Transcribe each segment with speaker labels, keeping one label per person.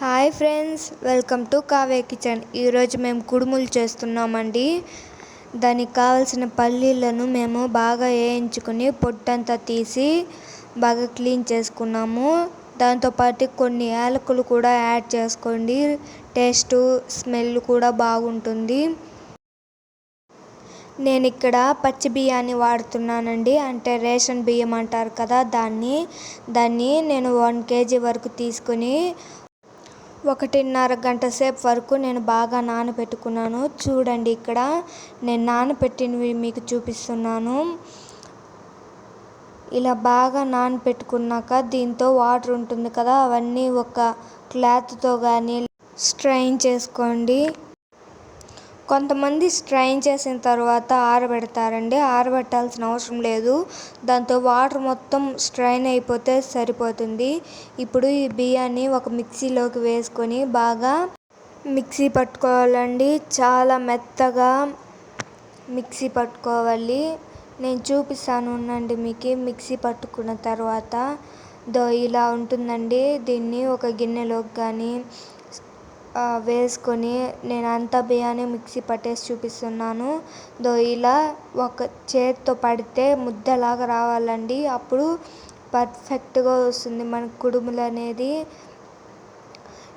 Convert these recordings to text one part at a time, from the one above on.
Speaker 1: Hi friends welcome to కావే kitchen. ఈరోజు మేము కుడుములు చేస్తున్నామండి. దానికి కావాల్సిన పల్లీలను మేము బాగా వేయించుకుని పొట్టంతా తీసి బాగా క్లీన్ చేసుకున్నాము. దాంతోపాటు కొన్ని యాలకులు కూడా యాడ్ చేసుకోండి. టేస్ట్ స్మెల్ కూడా బాగుంటుంది. నేను ఇక్కడ పచ్చి బియ్యాన్ని వాడుతున్నానండి. అంటే రేషన్ బియ్యం అంటారు కదా దాన్ని. దాన్ని నేను వన్ కేజీ వరకు తీసుకొని ఒకటిన్నర గంట సేపు వరకు నేను బాగా నానబెట్టుకున్నాను. చూడండి ఇక్కడ నేను నానబెట్టినవి మీకు చూపిస్తున్నాను. ఇలా బాగా నానబెట్టుకున్నాక దీంతో వాటర్ ఉంటుంది కదా అవన్నీ ఒక క్లాత్తో కానీ స్ట్రైన్ చేసుకోండి. కొంతమంది స్ట్రైన్ చేసిన తర్వాత ఆరబెడతారండి. ఆరబెట్టాల్సిన అవసరం లేదు. దాంతో వాటర్ మొత్తం స్ట్రైన్ అయిపోతే సరిపోతుంది. ఇప్పుడు ఈ బియ్యాన్ని ఒక మిక్సీలోకి వేసుకొని బాగా మిక్సీ పట్టుకోవాలండి. చాలా మెత్తగా మిక్సీ పట్టుకోవాలి. నేను చూపిస్తాను ఉండండి మీకు. మిక్సీ పట్టుకున్న తర్వాత దో ఇలా ఉంటుందండి. దీన్ని ఒక గిన్నెలోకి కానీ వేసుకొని నేను అంతా బియ్యాన్ని మిక్సీ పట్టేసి చూపిస్తున్నాను. దో ఇలా ఒక చేత్తో పడితే ముద్దలాగా రావాలండి. అప్పుడు పర్ఫెక్ట్గా వస్తుంది మనకు కుడుములు అనేది.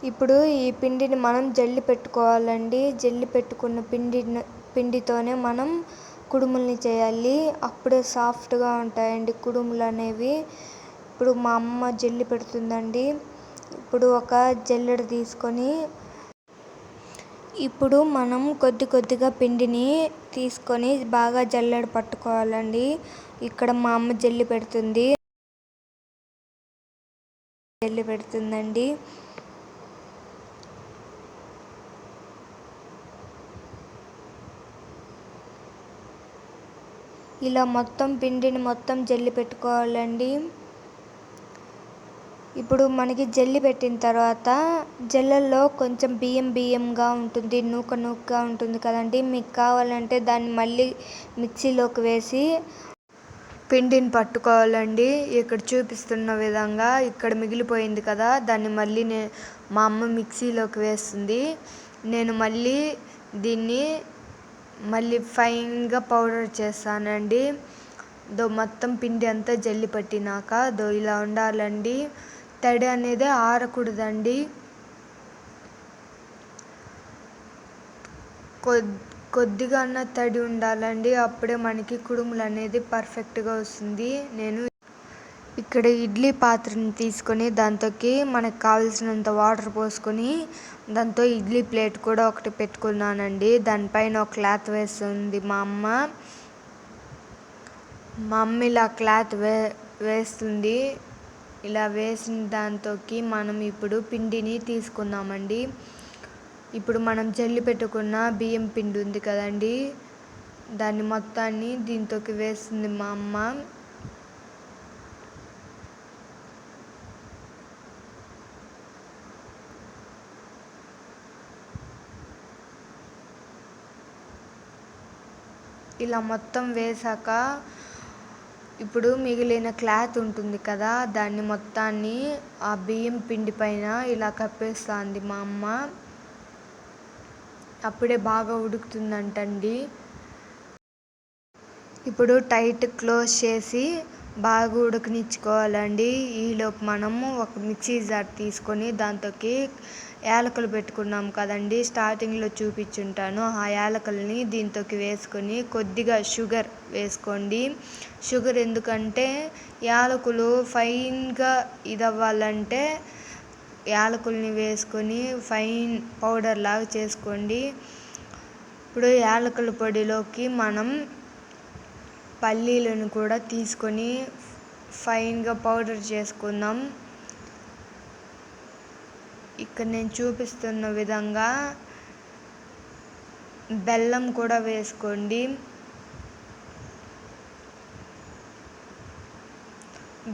Speaker 1: ఇప్పుడు ఈ పిండిని మనం జల్లి పెట్టుకోవాలండి. జల్లి పెట్టుకున్న పిండిని పిండితోనే మనం కుడుముల్ని చేయాలి. అప్పుడే సాఫ్ట్గా ఉంటాయండి కుడుములు అనేవి. ఇప్పుడు మా అమ్మ జల్లి పెడుతుందండి. ఇప్పుడు ఒక జల్లెడ తీసుకొని ఇప్పుడు మనం కొద్ది కొద్దిగా పిండిని తీసుకొని బాగా జల్లెడ పట్టుకోవాలండి. ఇక్కడ మా అమ్మ జల్లి పెడుతుంది. జల్లి పెడుతుందండి. ఇలా మొత్తం పిండిని మొత్తం జల్లి పెట్టుకోవాలండి. ఇప్పుడు మనకి జల్లి పెట్టిన తర్వాత జల్లల్లో కొంచెం బియ్యం బియ్యంగా ఉంటుంది నూక నూకగా ఉంటుంది కదండి. మీకు కావాలంటే దాన్ని మళ్ళీ మిక్సీలోకి వేసి పిండిని పట్టుకోవాలండి. ఇక్కడ చూపిస్తున్న విధంగా ఇక్కడ మిగిలిపోయింది కదా దాన్ని మళ్ళీ నే మా అమ్మ మిక్సీలోకి వేస్తుంది. నేను మళ్ళీ దీన్ని మళ్ళీ ఫైన్గా పౌడర్ చేస్తానండి. దో మొత్తం పిండి అంతా జల్లి పట్టినాక దో ఇలా ఉండాలండి. తడి అనేది ఆరకూడదండి. కొద్ కొద్దిగా అన్న తడి ఉండాలండి. అప్పుడే మనకి కుడుములు అనేది పర్ఫెక్ట్గా వస్తుంది. నేను ఇక్కడ ఇడ్లీ పాత్రని తీసుకొని దాంతోకి మనకు కావాల్సినంత వాటర్ పోసుకొని దాంతో ఇడ్లీ ప్లేట్ కూడా ఒకటి పెట్టుకున్నానండి. దానిపైన ఒక క్లాత్ వేస్తుంది మా అమ్మ. మా అమ్మ ఇలా క్లాత్ వే వేస్తుంది. ఇలా వేసిన దాంతోకి మనం ఇప్పుడు పిండిని తీసుకుందామండి. ఇప్పుడు మనం జల్లి పెట్టుకున్న బియ్యం పిండి ఉంది కదండి. దాన్ని మొత్తాన్ని దీంతోకి వేస్తుంది మా అమ్మ. ఇలా మొత్తం వేసాక ఇప్పుడు మిగిలిన క్లాత్ ఉంటుంది కదా దాన్ని మొత్తాన్ని ఆ బియ్యం పిండి పైన ఇలా కప్పేస్తుంది మా అమ్మ. అప్పుడే బాగా ఉడుకుతుందంటండి. ఇప్పుడు టైట్ క్లోజ్ చేసి బాగా ఉడకనిచ్చుకోవాలండి. ఈలోపు మనము ఒక మిక్సీ జార్ తీసుకొని దాంతోకి యాలకులు పెట్టుకున్నాం కదండి. స్టార్టింగ్లో చూపించుంటాను. ఆ యాలకులని దీంతోకి వేసుకొని కొద్దిగా షుగర్ వేసుకోండి. షుగర్ ఎందుకంటే యాలకులు ఫైన్గా ఇది అవ్వాలంటే యాలకుల్ని వేసుకొని ఫైన్ పౌడర్ లాగా చేసుకోండి. ఇప్పుడు యాలకుల పొడిలోకి మనం పల్లీలను కూడా తీసుకొని ఫైన్గా పౌడర్ చేసుకుందాం. ఇక్కడ నేను చూపిస్తున్న విధంగా బెల్లం కూడా వేసుకోండి.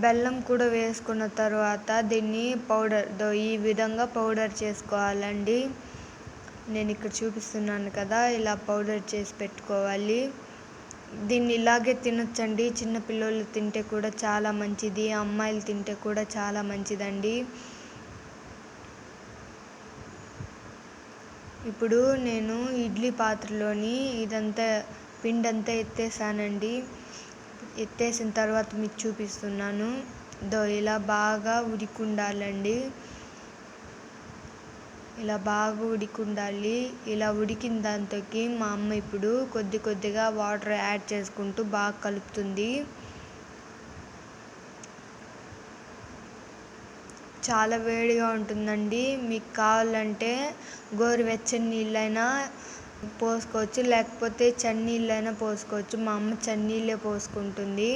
Speaker 1: బెల్లం కూడా వేసుకున్న తర్వాత దీన్ని పౌడర్ దో ఈ విధంగా పౌడర్ చేసుకోవాలండి. నేను ఇక్కడ చూపిస్తున్నాను కదా ఇలా పౌడర్ చేసి పెట్టుకోవాలి. దీన్ని ఇలాగే తినొచ్చండి. చిన్నపిల్లోళ్ళు తింటే కూడా చాలా మంచిది. అమ్మాయిలు తింటే కూడా చాలా మంచిదండి. ఇప్పుడు నేను ఇడ్లీ పాత్రలోని ఇదంతా పిండి అంతా ఎత్తేసానండి. ఎత్తేసిన తర్వాత మీకు చూపిస్తున్నాను. దో ఇలా బాగా ఉడికి ఉండాలండి. ఇలా బాగా ఉడికి ఉండాలి ఇలా ఉడికిన దాంతోకి మా అమ్మ ఇప్పుడు కొద్ది కొద్దిగా వాటర్ యాడ్ చేసుకుంటూ బాగా కలుపుతుంది. చాలా వేడిగా ఉంటుందండి. మీకు కావాలంటే గోరువెచ్చని నీళ్ళైనా పోసుకోవచ్చు. లేకపోతే చన్నీళ్ళైనా పోసుకోవచ్చు. మా అమ్మ చన్నీళ్ళే పోసుకుంటుంది.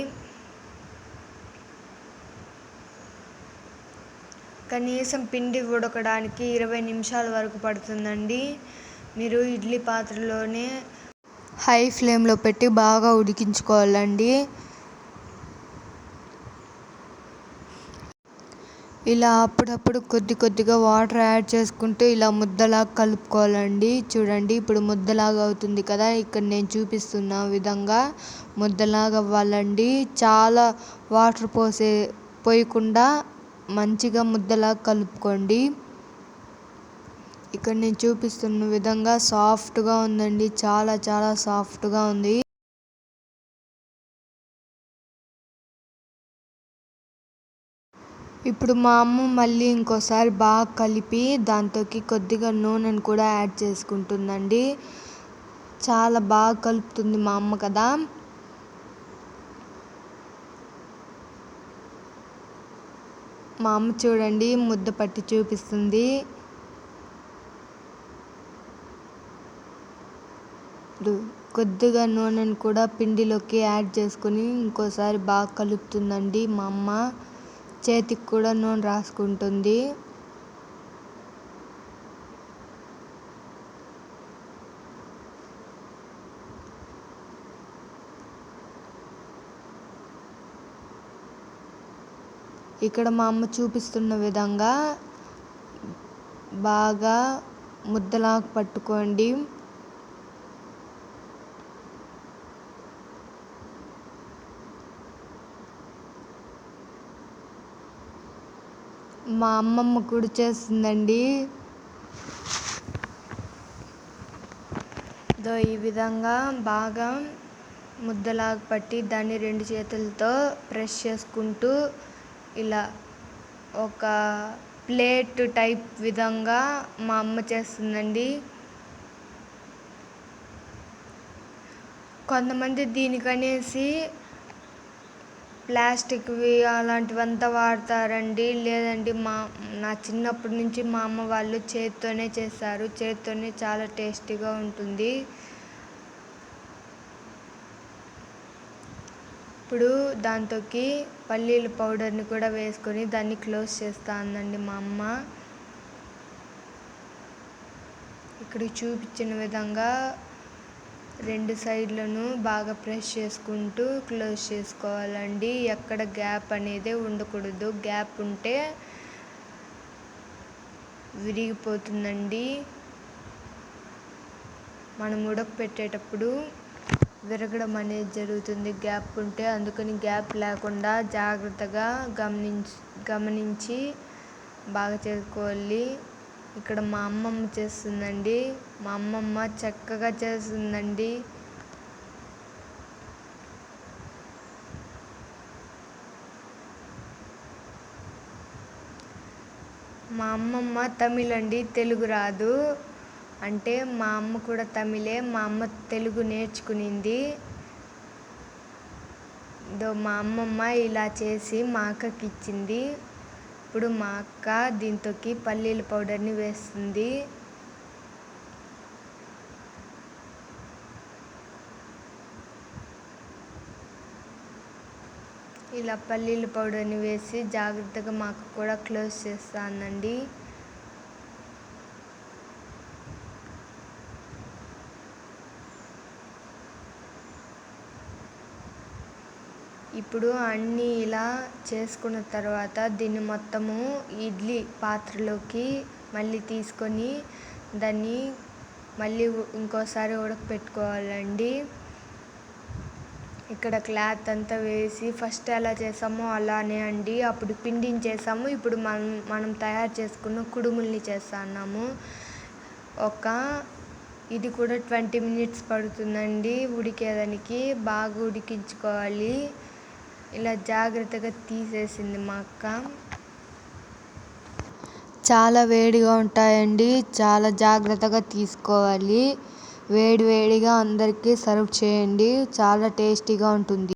Speaker 1: కనీసం పిండి ఉడకడానికి ఇరవై నిమిషాల వరకు పడుతుందండి. మీరు ఇడ్లీ పాత్రలోనే హై ఫ్లేమ్లో పెట్టి బాగా ఉడికించుకోవాలండి. ఇలా అప్పుడప్పుడు కొద్ది కొద్దిగా వాటర్ యాడ్ చేసుకుంటూ ఇలా ముద్దలాగా కలుపుకోవాలండి. చూడండి ఇప్పుడు ముద్దలాగా అవుతుంది కదా ఇక్కడ నేను చూపిస్తున్న విధంగా ముద్దలాగా అవ్వాలండి. చాలా వాటర్ పోసే పోయకుండా మంచిగా ముద్దలా కలుపుకోండి. ఇక్కడ నేను చూపిస్తున్న విధంగా సాఫ్ట్గా ఉందండి. చాలా చాలా సాఫ్ట్గా ఉంది. ఇప్పుడు మా అమ్మ మళ్ళీ ఇంకోసారి బాగా కలిపి దాంతోకి కొద్దిగా నూనెను కూడా యాడ్ చేసుకుంటుందండి. చాలా బాగా కలుపుతుంది మా అమ్మ కదా. మా అమ్మ చూడండి ముద్ద పట్టి చూపిస్తుంది. కొద్దిగా నూనెను కూడా పిండిలోకి యాడ్ చేసుకొని ఇంకోసారి బాగా కలుపుతుందండి మా అమ్మ. చేతికి కూడా నూనె రాసుకుంటుంది. ఇక్కడ మా అమ్మ చూపిస్తున్న విధంగా బాగా ముద్దలాగా పట్టుకోండి. మా అమ్మమ్మ కూడా చేస్తుందండి. దో ఈ విధంగా బాగా ముద్దలాగా పట్టి దాన్ని రెండు చేతులతో ప్రెస్ చేసుకుంటూ ఇలా ఒక ప్లేట్ టైప్ విధంగా మా అమ్మ చేస్తుందండి. కొంతమంది దీనికనేసి ప్లాస్టిక్వి అలాంటివంతా వాడతారండి. లేదండి మా నా చిన్నప్పటి నుంచి మా అమ్మ వాళ్ళు చేత్తోనే చేస్తారు. చేత్తోనే చాలా టేస్టీగా ఉంటుంది. ఇప్పుడు దాంతోకి పల్లీల పౌడర్ని కూడా వేసుకొని దాన్ని క్లోజ్ చేస్తా ఉందండి మా అమ్మ. ఇక్కడ చూపించిన విధంగా రెండు సైడ్లను బాగా ప్రెస్ చేసుకుంటూ క్లోజ్ చేసుకోవాలండి. ఎక్కడ గ్యాప్ అనేది ఉండకూడదు. గ్యాప్ ఉంటే విరిగిపోతుందండి. మనం ఉడకపెట్టేటప్పుడు విరగడం అనేది జరుగుతుంది. గ్యాప్ ఉంటే అందుకని గ్యాప్ లేకుండా జాగ్రత్తగా గమనించి గమనించి బాగా చేసుకోవాలి ఇక్కడ మా అమ్మమ్మ చేస్తుందండి. మా అమ్మమ్మ చక్కగా చేస్తుందండి. మా అమ్మమ్మ తమిళ్ అండి తెలుగు రాదు. అంటే మా అమ్మ కూడా తమిళే మా అమ్మ తెలుగు నేర్చుకునింది. దో మా అమ్మమ్మ ఇలా చేసి మా అక్కకి ఇచ్చింది. ఇప్పుడు మా అక్క దీంతోకి పల్లీల పౌడర్ని వేస్తుంది. ఇలా పల్లీల పౌడర్ని వేసి జాగ్రత్తగా మాకు కూడా క్లోజ్ చేస్తానండి. ఇప్పుడు అన్నీ ఇలా చేసుకున్న తర్వాత దీన్ని మొత్తము ఇడ్లీ పాత్రలోకి మళ్ళీ తీసుకొని దాన్ని మళ్ళీ ఇంకోసారి ఉడకపెట్టుకోవాలండి. ఇక్కడ క్లాత్ అంతా వేసి ఫస్ట్ ఎలా చేసామో అలానే అండి. అప్పుడు పిండిని చేసాము. ఇప్పుడు మనం మనం తయారు చేసుకున్న కుడుముల్ని చేస్తున్నాము ఒక ఇది కూడా ట్వంటీ మినిట్స్ పడుతుందండి ఉడికేదానికి. బాగా ఉడికించుకోవాలి. ఇలా జాగ్రత్తగా తీసేసింది మా అక్క. చాలా వేడిగా ఉంటాయండి. చాలా జాగ్రత్తగా తీసుకోవాలి. వేడి వేడిగా అందరికీ సర్వ్ చేయండి. చాలా టేస్టీగా ఉంటుంది.